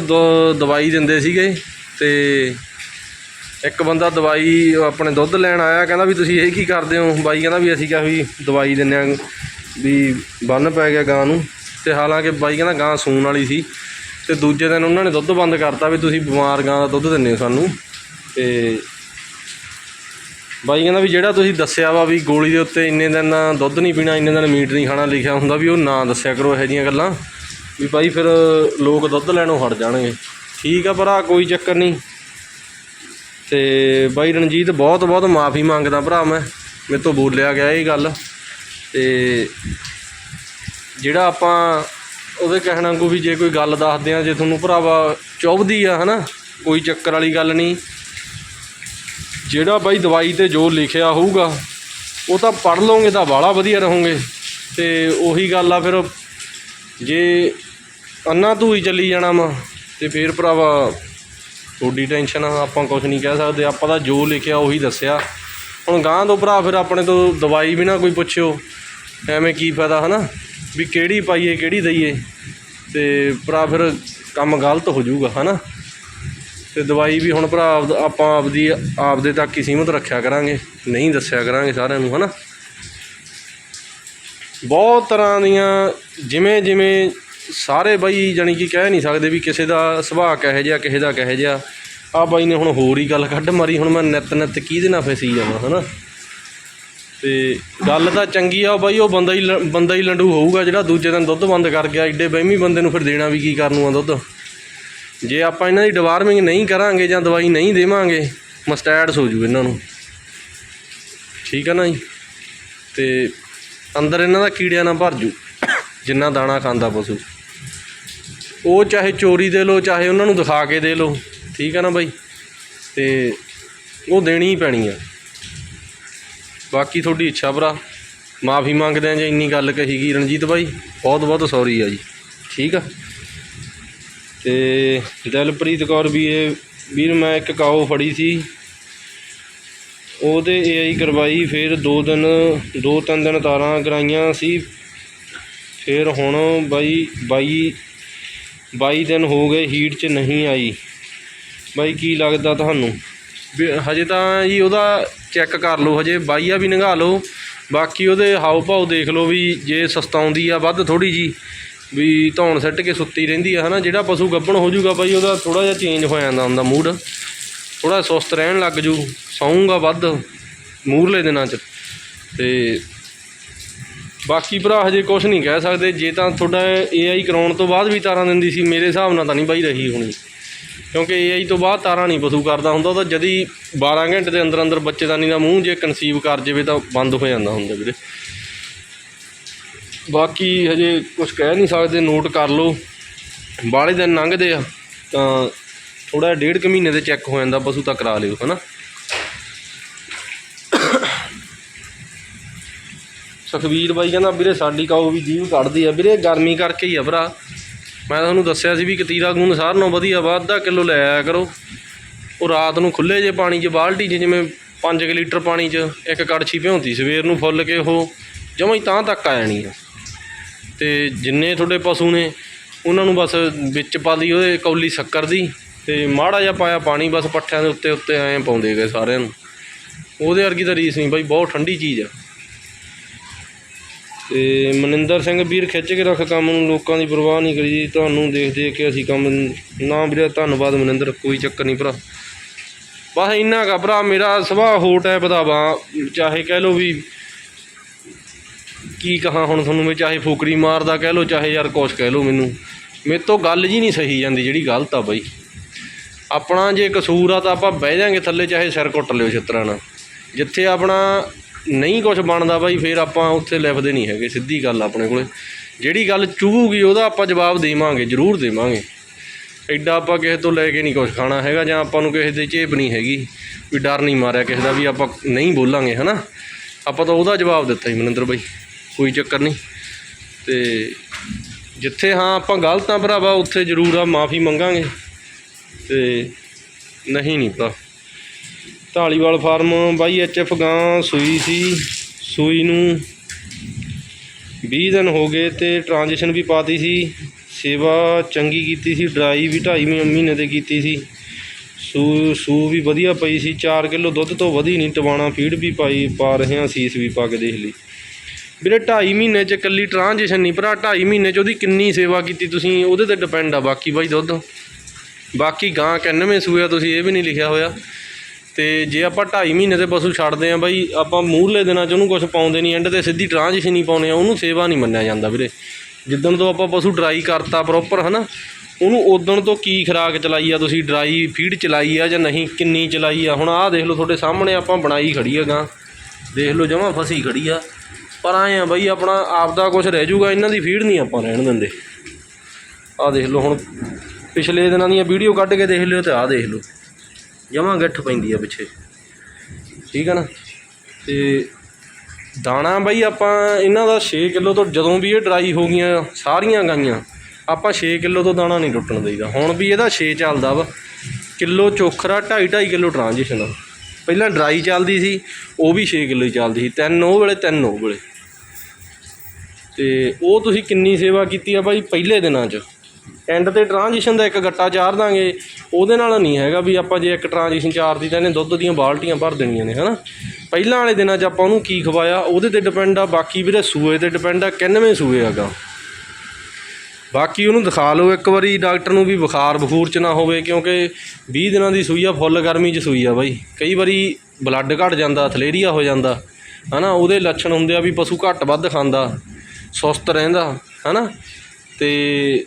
Speaker 1: ਦਵਾਈ ਦਿੰਦੇ ਸੀਗੇ ਤੇ ਇੱਕ ਬੰਦਾ ਦਵਾਈ ਆਪਣੇ ਦੁੱਧ ਲੈਣ ਆਇਆ, ਕਹਿੰਦਾ ਵੀ ਤੁਸੀਂ ਇਹ ਕੀ ਕਰਦੇ ਹੋ? ਬਾਈ ਕਹਿੰਦਾ ਵੀ ਅਸੀਂ ਕਿਹਾ ਵੀ ਦਵਾਈ ਦਿੰਦੇ ਆ ਵੀ ਬੰਨ ਪੈ ਗਿਆ ਗਾਂ ਨੂੰ। ਤੇ ਹਾਲਾਂਕਿ ਬਾਈ ਕਹਿੰਦਾ ਗਾਂ ਸੂਣ ਵਾਲੀ ਸੀ। ਤੇ ਦੂਜੇ ਦਿਨ ਉਹਨਾਂ ਨੇ ਦੁੱਧ ਬੰਦ ਕਰਤਾ ਵੀ ਤੁਸੀਂ ਬਿਮਾਰ ਗਾਂ ਦਾ ਦੁੱਧ ਦਿੰਦੇ ਹੋ ਸਾਨੂੰ। ਤੇ ਬਾਈ ਕਹਿੰਦਾ ਵੀ ਜਿਹੜਾ ਤੁਸੀਂ ਦੱਸਿਆ ਵਾ ਵੀ ਗੋਲੀ ਦੇ ਉੱਤੇ ਇੰਨੇ ਦਿਨ ਦੁੱਧ ਨਹੀਂ ਪੀਣਾ, ਇੰਨੇ ਦਿਨ ਮੀਟ ਨਹੀਂ ਖਾਣਾ ਲਿਖਿਆ ਹੁੰਦਾ ਵੀ ਉਹ ਨਾ ਦੱਸਿਆ ਕਰੋ ਇਹੋ ਜਿਹੀਆਂ ਗੱਲਾਂ। ਵੀ ਬਾਈ ਫਿਰ ਲੋਕ ਦੁੱਧ ਲੈਣੋਂ ਹਟ ਜਾਣਗੇ। ਠੀਕ ਆ ਭਰਾ, ਕੋਈ ਚੱਕਰ ਨਹੀਂ। ਤੇ ਬਾਈ ਰਣਜੀਤ, ਬਹੁਤ ਬਹੁਤ ਮਾਫੀ ਮੰਗਦਾ ਭਰਾ ਮੈਂ। ਮੇਰੇ ਤੋਂ ਬੋਲਿਆ ਗਿਆ ਇਹ ਗੱਲ। ਤੇ ਜਿਹੜਾ ਆਪਾਂ ਉਹਦੇ ਕਹਿਣਾ ਕੋ ਵੀ ਜੇ ਕੋਈ ਗੱਲ ਦੱਸਦੇ ਆ ਜੇ ਤੁਹਾਨੂੰ ਭਰਾਵਾ ਚੁੱਭਦੀ ਆ, ਹਨਾ, ਕੋਈ ਚੱਕਰ ਵਾਲੀ ਗੱਲ ਨਹੀਂ। ਜਿਹੜਾ ਬਾਈ ਦਵਾਈ ਤੇ ਜੋ ਲਿਖਿਆ ਹੋਊਗਾ, ਉਹ ਤਾਂ ਪੜ੍ਹ ਲਓਗੇ, ਤਾਂ ਬਾਹਲਾ ਵਧੀਆ ਰਹੋਗੇ। ਤੇ ਉਹੀ ਗੱਲ ਆ ਫਿਰ, ਜੇ ਅੰਨਾ ਤੂੰ ਹੀ ਚੱਲੀ ਜਾਣਾ ਵਾ, ਤੇ ਫਿਰ ਭਰਾਵਾ ਤੁਹਾਡੀ ਟੈਨਸ਼ਨ ਆ, ਆਪਾਂ ਕੁਝ ਨਹੀਂ ਕਹਿ ਸਕਦੇ। ਆਪਾਂ ਤਾਂ ਜੋ ਲਿਖਿਆ ਉਹੀ ਦੱਸਿਆ। ਹੁਣ ਗਾਂ ਤੋਂ ਭਰਾ ਫਿਰ ਆਪਣੇ ਤੋਂ ਦਵਾਈ ਵੀ ਨਾ ਕੋਈ ਪੁੱਛਿਓ। ਐਵੇਂ ਕੀ ਫਾਇਦਾ, ਹਨਾ? ਵੀ ਕਿਹੜੀ ਪਾਈਏ, ਕਿਹੜੀ ਦਈਏ। ਤੇ ਭਰਾ ਫਿਰ ਕੰਮ ਗਲਤ ਹੋ ਜਾਊਗਾ, ਹਨਾ? ਤੇ ਦਵਾਈ ਵੀ ਹੁਣ ਭਰਾ ਆਪਾਂ ਆਪਦੀ, ਆਪਦੇ ਤੱਕ ਹੀ ਸੀਮਤ ਰੱਖਿਆ ਕਰਾਂਗੇ। ਨਹੀਂ ਦੱਸਿਆ ਕਰਾਂਗੇ ਸਾਰਿਆਂ ਨੂੰ, ਹਨਾ? ਬਹੁਤ ਤਰ੍ਹਾਂ ਦੀਆਂ ਜਿਵੇਂ ਜਿਵੇਂ ਸਾਰੇ ਬਾਈ ਜਾਣੀ ਕਿ ਕਹਿ ਨਹੀਂ ਸਕਦੇ ਵੀ ਕਿਸੇ ਦਾ ਸੁਭਾਅ ਕਿਹੋ ਜਿਹਾ, ਕਿਸੇ ਦਾ ਕਿਹੋ ਜਿਹਾ। ਆ ਬਾਈ ਨੇ ਹੁਣ ਹੋਰ ਹੀ ਗੱਲ ਕੱਢ ਮਾਰੀ, ਹੁਣ ਮੈਂ ਨਿੱਤ ਨਿੱਤ ਕਿਹਦੇ ਨਾਲ ਫਸੀ ਜਾਵਾਂ, ਹਨਾ? ਤੇ ਗੱਲ ਤਾਂ ਚੰਗੀ ਆ ਬਾਈ ਉਹ ਬੰਦਾ ਹੀ ਲ- ਬੰਦਾ ਹੀ ਲੰਡੂ ਹੋਊਗਾ ਜਿਹੜਾ ਦੂਜੇ ਦਿਨ ਦੁੱਧ ਬੰਦ ਕਰ ਗਿਆ, ਏਡੇ ਬਹਿਮੀ ਬੰਦੇ ਨੂੰ ਫਿਰ ਦੇਣਾ ਵੀ ਕੀ ਕਰਨ ਆ ਦੁੱਧ? ਜੇ ਆਪਾਂ ਇਹਨਾਂ ਦੀ ਡਿਵਾਰਮਿੰਗ ਨਹੀਂ ਕਰਾਂਗੇ ਜਾਂ ਦਵਾਈ ਨਹੀਂ ਦੇਵਾਂਗੇ ਮਸਟੈਡਸ ਹੋ ਜੂ ਇਹਨਾਂ ਨੂੰ। ਠੀਕ ਹੈ ਨਾ ਜੀ? ਤੇ ਅੰਦਰ ਇਹਨਾਂ ਦਾ ਕੀੜਿਆਂ ਨਾਲ ਭਰ ਜੂ, ਜਿੰਨਾ ਦਾਣਾ ਖਾਂਦਾ ਪਸ਼ੂ। ਉਹ ਚਾਹੇ ਚੋਰੀ ਦੇ ਲੋ ਚਾਹੇ ਉਹਨਾਂ ਨੂੰ ਦਿਖਾ ਕੇ ਦੇ ਲੋ ਠੀਕ ਆ ਨਾ ਬਾਈ? ਤੇ ਉਹ ਦੇਣੀ ਹੀ ਪੈਣੀ ਆ। ਬਾਕੀ ਤੁਹਾਡੀ ਇੱਛਾ ਭਰਾ, ਮਾਫੀ ਮੰਗਦੇ ਆ ਜੇ ਇੰਨੀ ਗੱਲ ਕਹੀ ਗਈ ਰਣਜੀਤ ਬਾਈ, ਬਹੁਤ ਬਹੁਤ ਸੌਰੀ ਆ ਜੀ, ਠੀਕ ਆ? ਤੇ ਦਿਲਪ੍ਰੀਤ ਕੌਰ ਵੀ ਇਹ, ਵੀਰ ਮੈਂ ਇੱਕ ਕਾਓ ਫੜੀ ਸੀ, ਉਹਦੇ ਏਆਈ ਕਰਵਾਈ, ਫਿਰ ਦੋ ਦਿਨ, ਦੋ ਤਿੰਨ ਦਿਨ ਤਾਰਾਂ ਕਰਾਈਆਂ ਸੀ, ਫਿਰ ਹੁਣ ਬਾਈ ਬਾਈ 22 ਦਿਨ ਹੋ ਗਏ ਹੀਟ 'ਚ ਨਹੀਂ ਆਈ। ਬਾਈ ਕੀ ਲੱਗਦਾ ਤੁਹਾਨੂੰ? ਵੀ ਹਜੇ ਤਾਂ ਜੀ ਉਹਦਾ ਚੈੱਕ ਕਰ ਲਓ, ਹਜੇ ਬਾਈਆ ਵੀ ਨੰਗਾ ਲਓ। ਬਾਕੀ ਉਹਦੇ ਹਾਉ ਭਾਉ ਦੇਖ ਲਓ ਵੀ ਜੇ ਸਸਤਾਉਂਦੀ ਆ ਵੱਧ ਥੋੜੀ ਜੀ, ਵੀ ਧੌਣ ਸੱਟ ਕੇ ਸੁੱਤੀ ਰਹਿੰਦੀ ਆ, ਹਨਾ? ਜਿਹੜਾ ਪਸ਼ੂ ਗੱਬਣ ਹੋ ਜਾਊਗਾ ਬਾਈ, ਉਹਦਾ ਥੋੜਾ ਜਿਹਾ ਚੇਂਜ ਹੋ ਜਾਂਦਾ ਹੁੰਦਾ ਮੂਡ। ਥੋੜਾ ਸੁਸਤ ਰਹਿਣ ਲੱਗ ਜੂ ਸੌਂਗਾ ਵੱਧ ਮੂਰਲੇ ਦਿਨਾਂ 'ਚ। ਤੇ ਬਾਕੀ ਭਰਾ ਹਜੇ ਕੁਝ ਨਹੀਂ ਕਹਿ ਸਕਦੇ। ਜੇ ਤਾਂ ਤੁਹਾਡਾ ਏਆਈ ਕਰਾਉਣ ਤੋਂ ਬਾਅਦ ਵੀ ਤਾਰਾਂ ਦਿੰਦੀ ਸੀ, ਮੇਰੇ ਹਿਸਾਬ ਨਾਲ ਤਾਂ ਨਹੀਂ ਬਾਈ ਰਹੀ ਹੋਣੀ। ਕਿਉਂਕਿ ਏਆਈ ਤੋਂ ਬਾਅਦ ਤਾਰਾਂ ਨਹੀਂ ਪਸ਼ੂ ਕਰਦਾ ਹੁੰਦਾ, ਉਹ ਤਾਂ ਜਦੀ 12 ਘੰਟੇ ਦੇ ਅੰਦਰ ਅੰਦਰ ਬੱਚੇਦਾਨੀ ਦਾ ਮੂੰਹ ਜੇ ਕਨਸੀਵ ਕਰ ਜਾਵੇ ਤਾਂ ਬੰਦ ਹੋ ਜਾਂਦਾ ਹੁੰਦਾ ਵੀਰੇ। ਬਾਕੀ ਹਜੇ ਕੁਝ ਕਹਿ ਨਹੀਂ ਸਕਦੇ ਨੋਟ ਕਰ ਲਓ। ਬਾਹਲੇ ਦਿਨ ਲੰਘਦੇ ਆ, ਤਾਂ ਥੋੜਾ ਡੇਢ ਕੁ ਮਹੀਨੇ ਦੇ ਚੈੱਕ ਹੋ ਜਾਂਦਾ, ਪਸ਼ੂ ਤਾਂ ਕਰਾ ਲਿਓ, ਹਨਾ? ਸੁਖਵੀਰ ਬਾਈ ਕਹਿੰਦਾ, ਵੀਰੇ ਸਾਡੀ ਕਾਓ ਵੀ ਜੀਵ ਕੱਢਦੀ ਆ। ਵੀਰੇ ਗਰਮੀ ਕਰਕੇ ਹੀ ਆ ਭਰਾ। ਮੈਂ ਤੁਹਾਨੂੰ ਦੱਸਿਆ ਸੀ ਵੀ ਕਤੀਰਾ ਗੂੰਦ ਸਾਰਿਆਂ ਨੂੰ ਵਧੀਆ ਵਾ ਅੱਧਾ ਕਿਲੋ ਲੈ ਆਇਆ ਕਰੋ। ਉਹ ਰਾਤ ਨੂੰ ਖੁੱਲੇ ਜੇ ਪਾਣੀ 'ਚ, ਬਾਲਟੀ 'ਚ, ਜਿਵੇਂ 5 ਲੀਟਰ ਪਾਣੀ 'ਚ ਇੱਕ ਕੜਛੀ ਭਿਉਂਦੀ, ਸਵੇਰ ਨੂੰ ਫੁੱਲ ਕੇ ਉਹ ਜਮਾਂ ਹੀ ਤਾਂ ਤੱਕ ਆ ਜਾਣੀ ਆ। ਤੇ ਜਿੰਨੇ ਤੁਹਾਡੇ ਪਸ਼ੂ ਨੇ, ਉਹਨਾਂ ਨੂੰ ਬਸ ਵਿੱਚ ਪਾ ਲਈ ਉਹਦੇ ਕੌਲੀ ਸ਼ੱਕਰ ਦੀ ਤੇ ਮਾੜਾ ਜਿਹਾ ਪਾਇਆ ਪਾਣੀ, ਬਸ ਪੱਠਿਆਂ ਦੇ ਉੱਤੇ ਉੱਤੇ ਐਂ ਪਾਉਂਦੇ ਗਏ ਸਾਰਿਆਂ ਨੂੰ। ਉਹਦੇ ਵਰਗੀ ਤਾਂ ਰੀਸ ਨਹੀਂ ਬਾਈ, ਬਹੁਤ ਠੰਡੀ ਚੀਜ਼ ਆ। ਤੇ ਮਨਿੰਦਰ ਸਿੰਘ ਵੀਰ ਖਿੱਚ ਕੇ ਰੱਖ ਕੰਮ ਨੂੰ, ਲੋਕਾਂ ਦੀ ਪਰਵਾਹ ਨਹੀਂ ਕਰੀ। ਜੀ ਤੁਹਾਨੂੰ ਦੇਖ ਦੇਖ ਕੇ ਅਸੀਂ ਕੰਮ ਨਾ ਵੀਰੇ ਧੰਨਵਾਦ ਮਨਿੰਦਰ, ਕੋਈ ਚੱਕਰ ਨਹੀਂ ਭਰਾ। ਬਸ ਇੰਨਾ ਕਾ ਭਰਾ, ਮੇਰਾ ਸੁਭਾਅ ਹੋ ਟੈਪ ਦਾ ਵਾ। ਚਾਹੇ ਕਹਿ ਲਓ ਵੀ ਕੀ ਕਹਾਂ ਹੁਣ ਤੁਹਾਨੂੰ ਮੈਂ, ਚਾਹੇ ਫੁਕਰੀ ਮਾਰਦਾ ਕਹਿ ਲਓ, ਚਾਹੇ ਯਾਰ ਕੁਛ ਕਹਿ ਲਓ ਮੈਨੂੰ। ਮੇਰੇ ਤੋਂ ਗੱਲ ਜੀ ਨਹੀਂ ਸਹੀ ਜਾਂਦੀ, ਜਿਹੜੀ ਗਲਤ ਆ ਬਾਈ। ਆਪਣਾ ਜੇ ਕਸੂਰ ਆ ਤਾਂ ਆਪਾਂ ਬਹਿ ਜਾਾਂਗੇ ਥੱਲੇ, ਚਾਹੇ ਸਿਰ ਕੁੱਟ ਲਿਓ ਛਿੱਤਰਾਂ ਨਾਲ। ਜਿੱਥੇ ਆਪਣਾ ਨਹੀਂ ਕੁਝ ਬਣਦਾ ਬਾਈ, ਫਿਰ ਆਪਾਂ ਉੱਥੇ ਲਿਖਦੇ ਨਹੀਂ ਹੈਗੇ, ਸਿੱਧੀ ਗੱਲ ਆਪਣੇ ਕੋਲੇ। ਜਿਹੜੀ ਗੱਲ ਚੁਭੂਗੀ ਉਹਦਾ ਆਪਾਂ ਜਵਾਬ ਦੇਵਾਂਗੇ, ਜ਼ਰੂਰ ਦੇਵਾਂਗੇ। ਐਡਾ ਆਪਾਂ ਕਿਸੇ ਤੋਂ ਲੈ ਕੇ ਨਹੀਂ ਕੁਝ ਖਾਣਾ ਹੈਗਾ, ਜਾਂ ਆਪਾਂ ਨੂੰ ਕਿਸੇ ਦੇ ਝੇਪ ਨਹੀਂ ਹੈਗੀ, ਵੀ ਡਰ ਨਹੀਂ ਮਾਰਿਆ ਕਿਸੇ ਦਾ ਵੀ ਆਪਾਂ ਨਹੀਂ ਬੋਲਾਂਗੇ, ਹਨਾ? ਆਪਾਂ ਤਾਂ ਉਹਦਾ ਜਵਾਬ ਦਿੱਤਾ ਹੀ ਮਨਿੰਦਰ ਬਾਈ, ਕੋਈ ਚੱਕਰ ਨਹੀਂ। ਤੇ ਜਿੱਥੇ ਹਾਂ ਆਪਾਂ ਗਲਤ ਆ ਭਰਾਵਾ, ਉੱਥੇ ਜ਼ਰੂਰ ਆ, ਮਾਫੀ ਮੰਗਾਂਗੇ। ਤੇ ਨਹੀਂ ਨਹੀਂ ਭਰਾ। ਢਾਲੀਵਾਲ ਫਾਰਮ, ਬਾਈ ਐਚਐਫ ਗਾਂ ਸੂਈ ਸੀ। ਸੂਈ ਨੂੰ 20 ਦਿਨ ਹੋ ਗਏ ਤੇ ਟ੍ਰਾਂਜੀਸ਼ਨ ਵੀ ਪਾਤੀ ਸੀ। ਸੇਵਾ ਚੰਗੀ ਕੀਤੀ ਸੀ, ਡਰਾਈ ਵੀ 2.5 ਮਹੀਨੇ ਤੇ ਕੀਤੀ ਸੀ। ਸੂ ਸੂ ਵੀ ਵਧੀਆ ਪਈ ਸੀ। 4 ਕਿਲੋ ਦੁੱਧ ਤੋਂ ਵਧੀ ਨਹੀਂ, ਟਵਾਣਾ ਫੀਡ ਵੀ ਪਾਈ, ਪਾ ਰਹੇ ਹਾਂ ਸੀਸ ਵੀ ਪਾ ਕੇ ਦੇਖ ਲਈ। ਵੀਰੇ 2.5 ਮਹੀਨੇ ਚ ਇਕੱਲੀ ਟ੍ਰਾਂਜੀਸ਼ਨ ਨਹੀਂ, ਭਰਾ 2.5 ਮਹੀਨੇ ਚ ਉਹਦੀ ਕਿੰਨੀ ਸੇਵਾ ਕੀਤੀ ਤੁਸੀਂ, ਉਹਦੇ ਤੇ ਡਿਪੈਂਡ ਆ ਬਾਕੀ ਬਾਈ ਦੁੱਧ। ਬਾਕੀ ਗਾਂ ਕਿੰਨਵੇਂ ਸੂਆ ਤੁਸੀਂ, ਇਹ ਵੀ ਨਹੀਂ ਲਿਖਿਆ ਹੋਇਆ। ਤੇ ਜੇ ਆਪਾਂ 2.5 ਮਹੀਨੇ ਦੇ ਪਸ਼ੂ ਛੱਡਦੇ ਆ ਬਾਈ, ਆਪਾਂ ਮੂਹਰਲੇ ਦਿਨਾਂ 'ਚ ਉਹਨੂੰ ਕੁਝ ਪਾਉਂਦੇ ਨਹੀਂ ਐਂਡ ਤੇ ਸਿੱਧੀ ਟ੍ਰਾਂਜੀਸ਼ਨ ਹੀ ਪਾਉਂਦੇ ਆ ਉਹਨੂੰ ਸੇਵਾ ਨਹੀਂ ਮੰਨਿਆ ਜਾਂਦਾ ਵੀਰੇ। ਜਿੱਦਣ ਤੋਂ ਆਪਾਂ ਪਸ਼ੂ ਡਰਾਈ ਕਰਤਾ ਪ੍ਰੋਪਰ ਹਨਾ, ਉਹਨੂੰ ਉਦਣ ਤੋਂ ਕੀ ਖਰਾਕ ਚਲਾਈ ਆ ਤੁਸੀਂ, ਡਰਾਈ ਫੀਡ ਚਲਾਈ ਆ ਜਾਂ ਨਹੀਂ, ਕਿੰਨੀ ਚਲਾਈ ਆ? ਹੁਣ ਆਹ ਦੇਖ ਲਓ, ਤੁਹਾਡੇ ਸਾਹਮਣੇ ਆਪਾਂ ਬਣਾਈ ਖੜੀ ਆ ਗਾਂ। ਦੇਖ ਲਓ, ਜਮਾਂ ਫਸੀ ਖੜੀ ਆ। ਪਰ ਆਏ ਆ ਬਾਈ, ਆਪਣਾ ਆਪਦਾ ਕੁਝ ਰਹਿ ਜਾਊਗਾ ਇਹਨਾਂ ਦੀ ਫੀਡ ਨਹੀਂ ਆਪਾਂ ਰਹਿਣ ਦਿੰਦੇ। ਆਹ ਦੇਖ ਲਓ, ਹੁਣ ਪਿਛਲੇ ਦਿਨਾਂ ਦੀਆਂ ਵੀਡੀਓ ਕੱਢ ਕੇ ਦੇਖ ਲਿਓ ਤੇ ਆਹ ਦੇਖ ਲਓ। ਜਮਾਂ ਗੱਠ ਪੈਂਦੀ ਆ ਪਿੱਛੇ। ਠੀਕ ਆ ਨਾ? ਤੇ ਦਾਣਾ ਬਾਈ ਆਪਾਂ ਇਹਨਾਂ ਦਾ 6 ਕਿਲੋ ਤੋਂ ਜਦੋਂ ਵੀ ਇਹ ਡਰਾਈ ਹੋ ਗਈਆਂ ਸਾਰੀਆਂ ਗਾਈਆਂ, ਆਪਾਂ 6 ਕਿਲੋ ਤੋਂ ਦਾਣਾ ਨਹੀਂ ਟੁੱਟਣ ਦੇਈਦਾ। ਹੁਣ ਵੀ ਇਹਦਾ 6 ਚੱਲਦਾ ਵਾ। ਕਿਲੋ ਚੋਖਰਾ 2.5 2.5 ਕਿਲੋ ਟ੍ਰਾਂਜੀਸ਼ਨ ਪਹਿਲਾਂ ਡਰਾਈ ਚੱਲਦੀ ਸੀ, ਉਹ ਵੀ 6 ਕਿਲੋ ਹੀ ਚੱਲਦੀ ਸੀ। ਤਿੰਨ ਉਹ ਵੇਲੇ, ਤਿੰਨ ਉਹ ਵੇਲੇ। ਤੇ ਉਹ ਤੁਸੀਂ ਕਿੰਨੀ ਸੇਵਾ ਕੀਤੀ ਆ ਬਾਈ ਪਹਿਲੇ ਦਿਨਾਂ 'ਚ? ਐਂਡ ਤੇ ਟ੍ਰਾਂਜੀਸ਼ਨ ਦਾ ਇੱਕ ਗੱਟਾ ਚਾਰ ਦਾਂਗੇ, ਉਹਦੇ ਨਾਲ ਨਹੀਂ ਹੈਗਾ ਵੀ ਆਪਾਂ ਜੇ ਇੱਕ ਟ੍ਰਾਂਜੀਸ਼ਨ ਚਾਰਦੀ ਤਾਂ ਇਹਨੇ ਦੁੱਧ ਦੀਆਂ ਬਾਲਟੀਆਂ ਭਰ ਦੇਣੀਆਂ ਨੇ, ਹਨਾ? ਪਹਿਲਾਂ ਵਾਲੇ ਦਿਨਾਂ 'ਚ ਆਪਾਂ ਉਹਨੂੰ ਕੀ ਖਵਾਇਆ? ਉਹਦੇ ਤੇ ਡਿਪੈਂਡ ਆ, ਬਾਕੀ ਵੀਰੇ ਸੂਏ ਤੇ ਡਿਪੈਂਡ ਆ, ਕਿੰਨਵੇਂ ਸੂਏ ਹੈਗਾ? ਬਾਕੀ ਉਹਨੂੰ ਦਿਖਾ ਲਓ ਇੱਕ ਵਾਰੀ, ਡਾਕਟਰ ਨੂੰ ਵੀ ਬੁਖਾਰ ਬਖੂਰ ਚ ਨਾ ਹੋਵੇ, ਕਿਉਂਕਿ 20 ਦਿਨਾਂ ਦੀ ਸੂਈ ਆ, ਫੁੱਲ ਗਰਮੀ ਚ ਸੂਈ ਆ ਬਾਈ। ਕਈ ਵਾਰੀ ਬਲੱਡ ਘਟ ਜਾਂਦਾ, ਥਲੇਰੀਆ ਹੋ ਜਾਂਦਾ, ਹਨਾ? ਉਹਦੇ ਲੱਛਣ ਹੁੰਦੇ ਆ ਵੀ ਪਸ਼ੂ ਘੱਟ ਵੱਧ ਖਾਂਦਾ, ਸੁਸਤ ਰਹਿੰਦਾ, ਹਨਾ? ਤੇ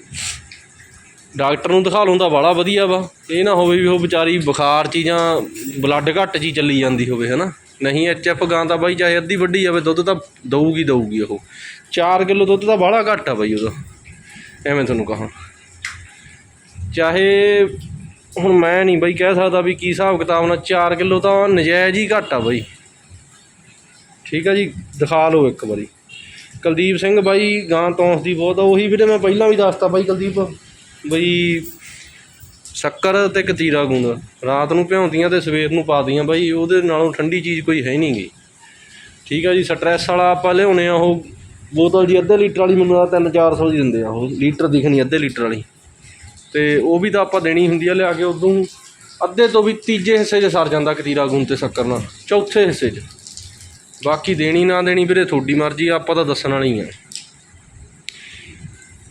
Speaker 1: ਡਾਕਟਰ ਨੂੰ ਦਿਖਾ ਲਉਂਦਾ ਬਾਲਾ ਵਧੀਆ ਵਾ। ਇਹ ਨਾ ਹੋਵੇ ਵੀ ਉਹ ਵਿਚਾਰੀ ਬੁਖਾਰ ਚ ਜਾਂ ਬਲੱਡ ਘੱਟ 'ਚ ਹੀ ਚੱਲੀ ਜਾਂਦੀ ਹੋਵੇ, ਹਨਾ। ਨਹੀਂ ਐਚਐਫ ਗਾਂ ਤਾਂ ਬਾਈ ਚਾਹੇ ਅੱਧੀ ਵੱਡੀ ਜਾਵੇ, ਦੁੱਧ ਤਾਂ ਦਊਗੀ ਦਊਗੀ ਉਹ। 4 ਕਿਲੋ ਦੁੱਧ ਤਾਂ ਬਾਹਲਾ ਘੱਟ ਆ ਬਾਈ ਉਹਦਾ। ਐਵੇਂ ਤੁਹਾਨੂੰ ਕਹਾਂ। ਚਾਹੇ ਹੁਣ ਮੈਂ ਨਹੀਂ ਬਾਈ ਕਹਿ ਸਕਦਾ ਵੀ ਕੀ ਹਿਸਾਬ ਕਿਤਾਬ ਨਾਲ 4 ਕਿਲੋ ਤਾਂ ਨਜਾਇਜ਼ ਹੀ ਘੱਟ ਆ ਬਾਈ। ਠੀਕ ਆ ਜੀ, ਦਿਖਾ ਲਓ ਇੱਕ ਵਾਰੀ। ਕੁਲਦੀਪ ਸਿੰਘ ਬਾਈ ਗਾਂ ਤੌਂਸਦੀ ਬਹੁਤ ਆ, ਉਹੀ ਵੀਰੇ ਮੈਂ ਪਹਿਲਾਂ ਵੀ ਦੱਸਤਾ ਬਾਈ ਕੁਲਦੀਪ। ਬਈ ਸ਼ੱਕਰ ਤੇ ਕਤੀਰਾ ਗੂੰਦ। ਰਾਤ ਨੂੰ ਭਿਉਂਦੀਆਂ ਤੇ ਸਵੇਰ ਨੂੰ ਪਾਦੀਆਂ ਬਾਈ, ਉਹਦੇ ਨਾਲੋਂ ਠੰਡੀ ਚੀਜ਼ ਕੋਈ ਹੈ ਨਹੀਂ ਗਈ ਠੀਕ ਆ ਜੀ ਸਟ੍ਰੈਸ ਵਾਲਾ ਆਪਾਂ ਲਿਆਉਣੇ ਆ ਉਹ ਬੋਤਲ ਜੀ, ਅੱਧੇ ਲੀਟਰ ਵਾਲੀ ਮੈਨੂੰ ਆ 3-400 ਦੀ ਦਿੰਦੇ ਆ ਉਹ, ਲੀਟਰ ਦਿਖਣੀ ਅੱਧੇ ਲੀਟਰ ਵਾਲੀ। ਤੇ ਉਹ ਵੀ ਤਾਂ ਆਪਾਂ ਦੇਣੀ ਹੁੰਦੀ ਆ ਲਿਆ ਕੇ ਉਦੋਂ। ਅੱਧੇ ਤੋਂ ਵੀ ਤੀਜੇ ਹਿੱਸੇ 'ਚ ਸਰ ਜਾਂਦਾ ਕਤੀਰਾ ਗੁੰਦ ਤੇ ਸ਼ੱਕਰ ਨਾਲ, ਚੌਥੇ ਹਿੱਸੇ 'ਚ। ਬਾਕੀ ਦੇਣੀ ਨਾ ਦੇਣੀ ਵੀਰੇ, ਤੁਹਾਡੀ ਮਰਜ਼ੀ ਆਪਾਂ ਤਾਂ ਦੱਸਣਾ ਨਹੀਂ ਆ।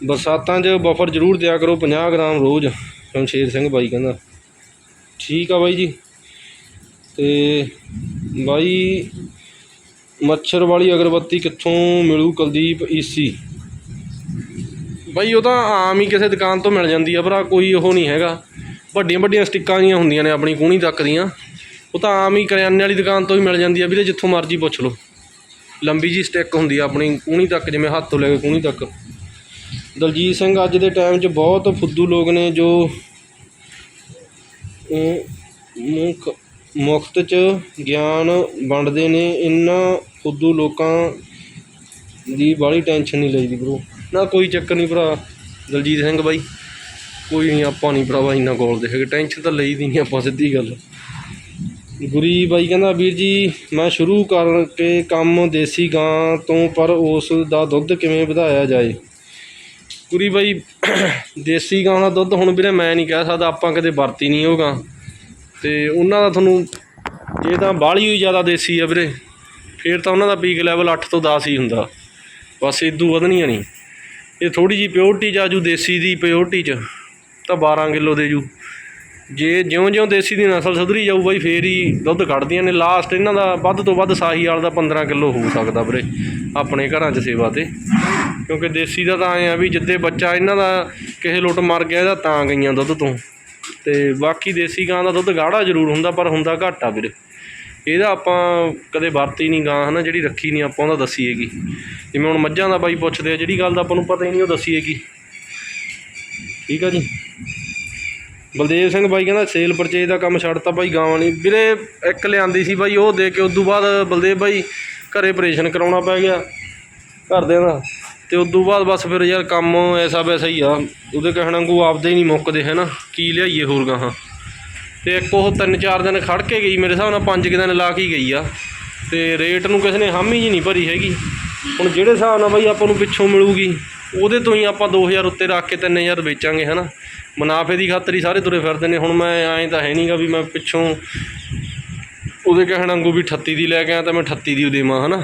Speaker 1: ਬਰਸਾਤਾਂ 'ਚ ਬਫਰ ਜ਼ਰੂਰ ਦਿਆ ਕਰੋ 50 ਗ੍ਰਾਮ ਰੋਜ਼, ਸ਼ਮਸ਼ੇਰ ਸਿੰਘ ਬਾਈ ਕਹਿੰਦਾ। ਠੀਕ ਆ ਬਾਈ ਜੀ। ਤੇ ਬਾਈ, ਮੱਛਰ ਵਾਲੀ ਅਗਰਬੱਤੀ ਕਿੱਥੋਂ ਮਿਲੂ ਕੁਲਦੀਪ ਈਸੀ? ਬਾਈ, ਉਹ ਤਾਂ ਆਮ ਹੀ ਕਿਸੇ ਦੁਕਾਨ ਤੋਂ ਮਿਲ ਜਾਂਦੀ ਆ ਭਰਾ, ਕੋਈ ਉਹ ਨਹੀਂ ਹੈਗਾ। ਵੱਡੀਆਂ ਵੱਡੀਆਂ ਸਟਿੱਕਾਂ ਜੀਆਂ ਹੁੰਦੀਆਂ ਨੇ ਆਪਣੀ ਕੂਣੀ ਤੱਕ ਦੀਆਂ। ਉਹ ਤਾਂ ਆਮ ਹੀ ਕਰਿਆਨੇ ਵਾਲੀ ਦੁਕਾਨ ਤੋਂ ਹੀ ਮਿਲ ਜਾਂਦੀ ਆ, ਵੀਰੇ, ਜਿੱਥੋਂ ਮਰਜ਼ੀ ਪੁੱਛ ਲਓ। ਲੰਬੀ ਜੀ ਸਟਿੱਕ ਹੁੰਦੀ ਆ ਆਪਣੀ ਕੂਣੀ ਤੱਕ, ਜਿਵੇਂ ਹੱਥ ਤੋਂ ਲੈ ਕੇ ਕੂਣੀ ਤੱਕ। ਦਲਜੀਤ ਸਿੰਘ ਅੱਜ ਦੇ ਟਾਈਮ 'ਚ ਬਹੁਤ ਫੁੱਦੂ ਲੋਕ ਨੇ ਜੋ, ਅਮ, ਮੁਖ ਮੁਫਤ 'ਚ ਗਿਆਨ ਵੰਡਦੇ ਨੇ, ਇਹਨਾਂ ਫੁੱਦੂ ਲੋਕਾਂ ਦੀ ਬਾਹਲੀ ਟੈਨਸ਼ਨ ਨਹੀਂ ਲਈਦੀ ਬ్రో ਨਾ ਕੋਈ ਚੱਕਰ ਨਹੀਂ ਭਰਾ, ਦਲਜੀਤ ਸਿੰਘ ਬਾਈ। ਕੋਈ ਨਹੀਂ, ਆਪਾਂ ਨਹੀਂ ਭਰਾਵਾ ਇੰਨਾ ਕੋਲਦੇ ਹੈਗੇ। ਟੈਨਸ਼ਨ ਤਾਂ ਲਈਦੀ ਨਹੀਂ ਆਪਾਂ, ਸਿੱਧੀ ਗੱਲ। ਗੁਰੀ ਬਾਈ ਕਹਿੰਦਾ, ਵੀਰ ਜੀ, ਮੈਂ ਸ਼ੁਰੂ ਕਰਕੇ ਕੰਮ ਦੇਸੀ ਗਾਂ ਤੋਂ, ਪਰ ਉਸ ਦਾ ਦੁੱਧ ਕਿਵੇਂ ਵਧਾਇਆ ਜਾਏ? ਕੁਰੀ ਬਾਈ, ਦੇਸੀ ਗਾਂ ਦਾ ਦੁੱਧ ਹੁਣ ਵੀਰੇ ਮੈਂ ਨਹੀਂ ਕਹਿ ਸਕਦਾ, ਆਪਾਂ ਕਦੇ ਵਰਤੀ ਨਹੀਂ ਉਹ ਗਾਂ। ਤੇ ਉਹਨਾਂ ਦਾ ਤੁਹਾਨੂੰ, ਜੇ ਤਾਂ ਬਾਹਲੀ ਹੋਈ ਜ਼ਿਆਦਾ ਦੇਸੀ ਆ ਵੀਰੇ, ਫਿਰ ਤਾਂ ਉਹਨਾਂ ਦਾ ਪੀਕ ਲੈਵਲ 8 ਤੋਂ 10 ਹੀ ਹੁੰਦਾ। ਬਸ ਇਦੋਂ ਵਧਣੀਆਂ ਨਹੀਂ। ਇਹ ਥੋੜੀ ਜੀ ਪਿਓਰਟੀ ਚ ਆਜੂ ਦੇਸੀ ਦੀ ਪਿਓਰਟੀ ਚ, ਤਾਂ 12 ਕਿਲੋ ਦੇ ਜੂ। ਜੇ ਜਿਉਂ-ਜਿਉਂ ਦੇਸੀ ਦੀ ਨਸਲ ਸੁਧਰੀ ਜਾਊ ਬਾਈ, ਫੇਰ ਹੀ ਦੁੱਧ ਕੱਢਦੀਆਂ ਨੇ। ਲਾਸਟ ਇਹਨਾਂ ਦਾ ਵੱਧ ਤੋਂ ਵੱਧ ਸਾਹੀ ਵਾਲ ਦਾ 15 ਕਿਲੋ ਹੋ ਸਕਦਾ ਵੀਰੇ, ਆਪਣੇ ਘਰਾਂ 'ਚ ਸੇਵਾ ਤੇ। ਕਿਉਂਕਿ ਦੇਸੀ ਦਾ ਤਾਂ ਐਂ ਆ ਵੀ ਜਿੱਦੇ ਬੱਚਾ ਇਹਨਾਂ ਦਾ ਕਿਸੇ ਲੁੱਟ ਮਰ ਗਿਆ ਇਹਦਾ ਤਾਂ ਗਈਆਂ ਦੁੱਧ ਤੋਂ। ਤੇ ਬਾਕੀ ਦੇਸੀ ਗਾਂ ਦਾ ਦੁੱਧ ਗਾੜਾ ਜ਼ਰੂਰ ਹੁੰਦਾ, ਪਰ ਹੁੰਦਾ ਘੱਟ ਆ ਵੀਰੇ। ਇਹਦਾ ਆਪਾਂ ਕਦੇ ਵਰਤੀ ਨਹੀਂ ਗਾਂ, ਹਨਾ, ਜਿਹੜੀ ਰੱਖੀ ਨਹੀਂ, ਆਪਾਂ ਉਹਦਾ ਦੱਸੀਏਗੀ ਜਿਵੇਂ ਹੁਣ ਮੱਝਾਂ ਦਾ ਬਾਈ ਪੁੱਛਦੇ ਆ, ਜਿਹੜੀ ਗੱਲ ਦਾ ਆਪਾਂ ਨੂੰ ਪਤਾ ਹੀ ਨਹੀਂ, ਉਹ ਦੱਸੀਏਗੀ ਠੀਕ ਆ ਜੀ? ਬਲਦੇਵ ਸਿੰਘ ਬਾਈ ਕਹਿੰਦਾ ਸੇਲ ਪਰਚੇਜ ਦਾ ਕੰਮ ਛੱਡਤਾ ਬਾਈ, ਗਾਵਾਂ ਨਹੀਂ। ਵੀਰੇ, ਇੱਕ ਲਿਆਂਦੀ ਸੀ ਬਾਈ, ਉਹ ਦੇ ਕੇ ਉਦੋਂ ਬਾਅਦ ਬਲਦੇਵ ਬਾਈ ਘਰੇ ਆਪਰੇਸ਼ਨ ਕਰਾਉਣਾ ਪੈ ਗਿਆ ਘਰਦਿਆਂ ਦਾ। ਤੇ ਉਦੋਂ ਬਾਅਦ ਬਸ ਫਿਰ ਯਾਰ ਕੰਮ ਐਸਾ ਵੈਸਾ ਹੀ ਆ। ਉਹਦੇ ਕਹਿਣਾ ਕੋ ਆਪਦੇ ਹੀ ਨਹੀਂ ਮੁੱਕਦੇ ਹੈ ਨਾ ਕੀ ਲਿਆਈਏ ਹੋਰ ਗਾਹਾਂ? ਤੇ ਇੱਕ ਉਹ ਤਿੰਨ ਚਾਰ ਦਿਨ ਖੜ ਕੇ ਗਈ, ਮੇਰੇ ਹਿਸਾਬ ਨਾਲ ਪੰਜ ਕੁ ਦਿਨ ਲਾ ਕੇ ਗਈ ਆ। ਤੇ ਰੇਟ ਨੂੰ ਕਿਸੇ ਨੇ ਹਾਮੀ ਜੀ ਨਹੀਂ ਭਰੀ ਹੈਗੀ। ਹੁਣ ਜਿਹੜੇ ਹਿਸਾਬ ਨਾਲ ਬਾਈ ਆਪਾਂ ਨੂੰ ਪਿੱਛੋਂ ਮਿਲੂਗੀ ਉਹਦੇ ਤੋਂ ਹੀ ਆਪਾਂ 2000 ਉੱਤੇ ਰੱਖ ਕੇ 3000 ਵੇਚਾਂਗੇ, ਹਨਾ? ਮੁਨਾਫੇ ਦੀ ਖਾਤਰ ਹੀ ਸਾਰੇ ਤੁਰੇ ਫਿਰਦੇ ਨੇ। ਹੁਣ ਮੈਂ ਐਂ ਤਾਂ ਹੈ ਨਹੀਂਗਾ ਵੀ ਮੈਂ ਪਿੱਛੋਂ ਉਹਦੇ ਕਹਿਣ ਵਾਂਗੂ ਵੀ 38 ਦੀ ਲੈ ਕੇ ਆਇਆ ਤਾਂ ਮੈਂ 38 ਦੀ ਓ ਦੇਵਾਂ, ਹਨਾ?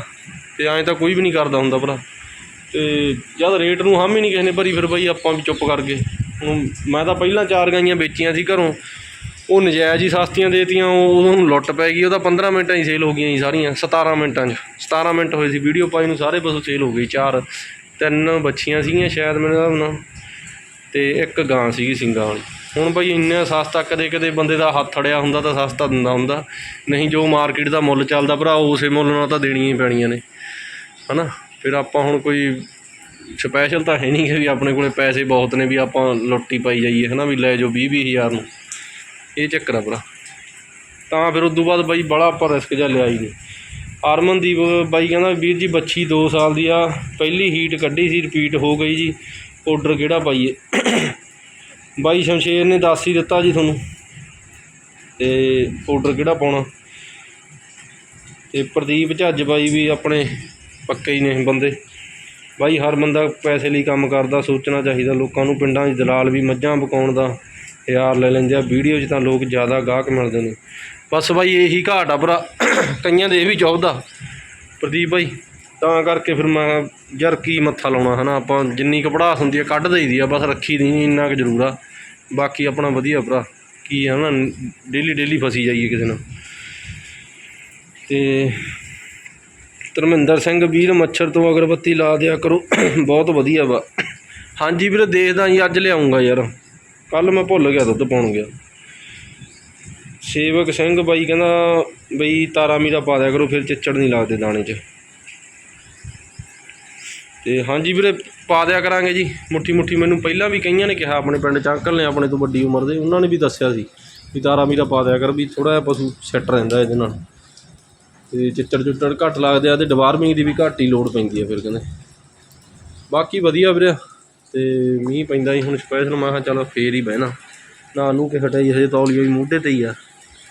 Speaker 1: ਤੇ ਐਂ ਤਾਂ ਕੋਈ ਵੀ ਨਹੀਂ ਕਰਦਾ ਹੁੰਦਾ ਭਰਾ। ਤੇ ਜਦ ਰੇਟ ਨੂੰ ਹਾਮੀ ਨਹੀਂ ਕਿਸੇ ਨੇ ਭਰੀ, ਫਿਰ ਬਾਈ ਆਪਾਂ ਵੀ ਚੁੱਪ ਕਰ ਗਏ। ਹੁਣ ਮੈਂ ਤਾਂ ਪਹਿਲਾਂ ਚਾਰ ਗਾਈਆਂ ਵੇਚੀਆਂ ਸੀ ਘਰੋਂ। ਉਹ ਨਜਾਇਜ਼ ਹੀ ਸਸਤੀਆਂ ਦੇਤੀਆਂ, ਉਹ ਉਹਨੂੰ ਲੁੱਟ ਪੈ ਗਈ। ਉਹਦਾ 15 ਮਿੰਟਾਂ ਹੀ ਸੇਲ ਹੋ ਗਈਆਂ ਜੀ ਸਾਰੀਆਂ 17 ਮਿੰਟਾਂ 'ਚ। 17 ਮਿੰਟ ਹੋਏ ਸੀ, ਵੀਡੀਓ ਪਾਈ ਨੂੰ ਸਾਰੇ ਪਸ਼ੂ ਸੇਲ ਹੋ ਗਈ, ਚਾਰ। ਤਿੰਨ ਬੱਚੀਆਂ ਸੀਗੀਆਂ ਸ਼ਾਇਦ ਮੇਰੇ ਹਿਸਾਬ ਨਾਲ ਅਤੇ ਇੱਕ ਗਾਂ ਸੀਗੀ ਸਿੰਗਾਂ ਵਾਲੀ। ਹੁਣ ਬਈ ਇੰਨਾ ਸਸਤਾ ਕਦੇ ਕਦੇ ਬੰਦੇ ਦਾ ਹੱਥ ਅੜਿਆ ਹੁੰਦਾ ਤਾਂ ਸਸਤਾ ਦਿੰਦਾ ਹੁੰਦਾ। ਨਹੀਂ ਜੋ ਮਾਰਕੀਟ ਦਾ ਮੁੱਲ ਚੱਲਦਾ ਭਰਾ, ਉਸੇ ਮੁੱਲ ਨਾਲ ਤਾਂ ਦੇਣੀਆਂ ਹੀ ਪੈਣੀਆਂ ਨੇ। ਹਨਾ? ਫਿਰ ਆਪਾਂ ਹੁਣ ਕੋਈ ਸਪੈਸ਼ਲ ਤਾਂ ਹੈ ਨਹੀਂ ਕਿ ਵੀ ਆਪਣੇ ਕੋਲੇ ਪੈਸੇ ਬਹੁਤ ਨੇ ਵੀ ਆਪਾਂ ਲੁੱਟੀ ਪਾਈ ਜਾਈਏ, ਹਨਾ ਵੀ ਲੈ ਜਾਓ 20 ਵੀਹ ਹਜ਼ਾਰ ਨੂੰ। ਇਹ ਚੱਕਰ ਆ ਭਰਾ। ਤਾਂ ਫਿਰ ਉਦੋਂ ਬਾਅਦ ਬਾਈ ਬੜਾ ਆਪਾਂ ਰਿਸਕ ਜਿਹਾ ਲਿਆ ਹੀ ਨਹੀਂ। ਅਰਮਨਦੀਪ ਬਾਈ ਕਹਿੰਦਾ, ਵੀਰ ਜੀ ਬੱਚੀ 2 ਸਾਲ ਦੀ ਆ, ਪਹਿਲੀ ਹੀਟ ਕੱਢੀ ਸੀ ਰਿਪੀਟ ਹੋ ਗਈ ਜੀ ਆਰਡਰ ਕਿਹੜਾ ਪਾਈਏ? ਬਾਈ ਸ਼ਮਸ਼ੇਰ ਨੇ ਦੱਸ ਹੀ ਦਿੱਤਾ ਜੀ ਤੁਹਾਨੂੰ, ਤੇ ਆਰਡਰ ਕਿਹੜਾ ਪਾਉਣਾ? ਤੇ ਪ੍ਰਦੀਪ ਝੱਜ ਬਾਈ ਵੀ ਆਪਣੇ ਪੱਕੇ ਹੀ ਨੇ ਬੰਦੇ। ਬਾਈ ਹਰ ਬੰਦਾ ਪੈਸੇ ਲਈ ਕੰਮ ਕਰਦਾ, ਸੋਚਣਾ ਚਾਹੀਦਾ, ਲੋਕਾਂ ਨੂੰ ਪਿੰਡਾਂ 'ਚ ਦਲਾਲ ਵੀ ਮੱਝਾਂ ਬਕਾਉਣ ਦਾ ਯਾਰ ਲੈ ਲੈਂਦੇ ਆ, ਵੀਡੀਓ 'ਚ ਤਾਂ ਲੋਕ ਜ਼ਿਆਦਾ ਗਾਹਕ ਮਿਲਦੇ ਨੇ। ਬਸ ਬਾਈ ਇਹੀ ਘਾਟ ਆ ਭਰਾ। ਕਈਆਂ ਦੇ ਇਹ ਵੀ ਚਾਹੁੰਦਾ ਪ੍ਰਦੀਪ ਬਾਈ ਤਾਂ ਕਰਕੇ ਫਿਰ ਮੈਂ ਕਿਹਾ, ਯਾਰ ਕੀ ਮੱਥਾ ਲਾਉਣਾ ਹਨਾ ਆਪਾਂ ਜਿੰਨੀ ਕਪੜਾਸ ਹੁੰਦੀ ਆ ਕੱਢ ਦੇਈਦੀ ਆ ਬਸ ਰੱਖੀ ਦੀ ਨਹੀਂ ਇੰਨਾ ਕੁ ਜ਼ਰੂਰ ਆ। ਬਾਕੀ ਆਪਣਾ ਵਧੀਆ ਭਰਾ ਕੀ ਆ ਨਾ ਡੇਲੀ ਡੇਲੀ ਫਸੀ ਜਾਈਏ ਕਿਸੇ ਨਾਲ। ਤੇ ਧਰਮਿੰਦਰ ਸਿੰਘ ਵੀਰ ਮੱਛਰ ਤੋਂ ਅਗਰਬੱਤੀ ਲਾ ਦਿਆ ਕਰੋ। ਬਹੁਤ ਵਧੀਆ ਵਾ। ਹਾਂਜੀ ਵੀਰੇ ਦੇਖਦਾ ਜੀ ਅੱਜ ਲਿਆਉਂਗਾ ਯਾਰ। ਕੱਲ ਮੈਂ ਭੁੱਲ ਗਿਆ ਦੁੱਧ ਪਾਉਣ ਗਿਆ। ਸੇਵਕ ਸਿੰਘ ਬਾਈ ਕਹਿੰਦਾ ਬਈ ਤਾਰਾ ਮੀਰਾ ਪਾ ਦਿਆ ਕਰੋ, ਫਿਰ ਚਿੱਚੜ ਨਹੀਂ ਲੱਗਦੇ ਦਾਣੇ 'ਚ। ਤੇ ਹਾਂਜੀ ਵੀਰੇ, ਪਾ ਦਿਆ ਕਰਾਂਗੇ ਜੀ। ਮੁੱਠੀ ਮੁੱਠੀ ਮੈਨੂੰ ਪਹਿਲਾਂ ਵੀ ਕਈਆਂ ਨੇ ਕਿਹਾ, ਆਪਣੇ ਪਿੰਡ ਚ ਅੰਕਲ ਨੇ ਆਪਣੇ ਤੋਂ ਵੱਡੀ ਉਮਰ ਦੇ, ਉਹਨਾਂ ਨੇ ਵੀ ਦੱਸਿਆ ਸੀ ਵੀ ਤਾਰਾ ਮੀਰਾ ਪਾ ਦਿਆ ਕਰ ਵੀ ਥੋੜਾ ਜਿਹਾ ਪਸ਼ੂ ਸੈੱਟ ਰਹਿੰਦਾ ਇਹਦੇ ਨਾਲ। ਤੇ ਚਿੱਟੜ ਚੁੱਟੜ ਘੱਟ ਲੱਗਦੇ ਆ ਤੇ ਡਿਵਾਰਮਿੰਗ ਦੀ ਵੀ ਘੱਟ ਹੀ ਲੋੜ ਪੈਂਦੀ ਆ ਫਿਰ ਕਹਿੰਦੇ। ਬਾਕੀ ਵਧੀਆ ਵੀਰੇ, ਤੇ ਮੀਂਹ ਪੈਂਦਾ ਹੀ ਹੁਣ ਸਪੈਸ਼ਲ, ਮੈਂ ਕਿਹਾ ਚਲੋ ਫੇਰ ਹੀ ਬਹਿਣਾ। ਨਾ ਨੂੰ ਕੇ ਹਟਾਈ, ਹਜੇ ਤੌਲੀਆ ਹੀ ਮੂਢੇ ਤੇ ਹੀ ਆ।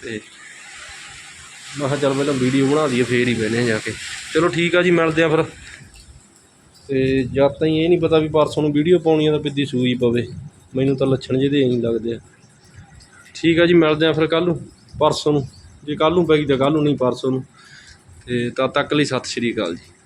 Speaker 1: ਤੇ ਮੈਂ ਕਿਹਾ ਚੱਲ ਪਹਿਲਾਂ ਵੀਡੀਓ ਬਣਾ ਦਈਏ, ਫੇਰ ਹੀ ਬਹਿਨੇ ਜਾ ਕੇ। ਚਲੋ ਠੀਕ ਆ ਜੀ, ਮਿਲਦੇ ਆ ਫਿਰ। ਤੇ ਜਦ ਤਾਈਂ ਇਹ ਨਹੀਂ ਪਤਾ ਵੀ ਪਰਸੋਂ ਨੂੰ ਵੀਡੀਓ ਪਾਉਣੀ ਆ ਤਾਂ ਪਿੱਦੀ ਸੂਈ ਪਵੇ। ਮੈਨੂੰ ਤਾਂ ਲੱਛਣ ਜਿਹਦੇ ਐਂ ਲੱਗਦੇ ਆ। ਠੀਕ ਆ ਜੀ, ਮਿਲਦੇ ਆ ਫਿਰ ਕੱਲ ਨੂੰ, ਪਰਸੋਂ ਨੂੰ। ਜੇ ਕੱਲ ਨੂੰ ਪੈ ਗਈ ਤਾਂ ਕੱਲ ਨੂੰ, ਨਹੀਂ ਪਰਸੋਂ ਨੂੰ। ਤੇ ਤਦ ਤੱਕ ਲਈ ਸਤਿ ਸ਼੍ਰੀ ਅਕਾਲ ਜੀ।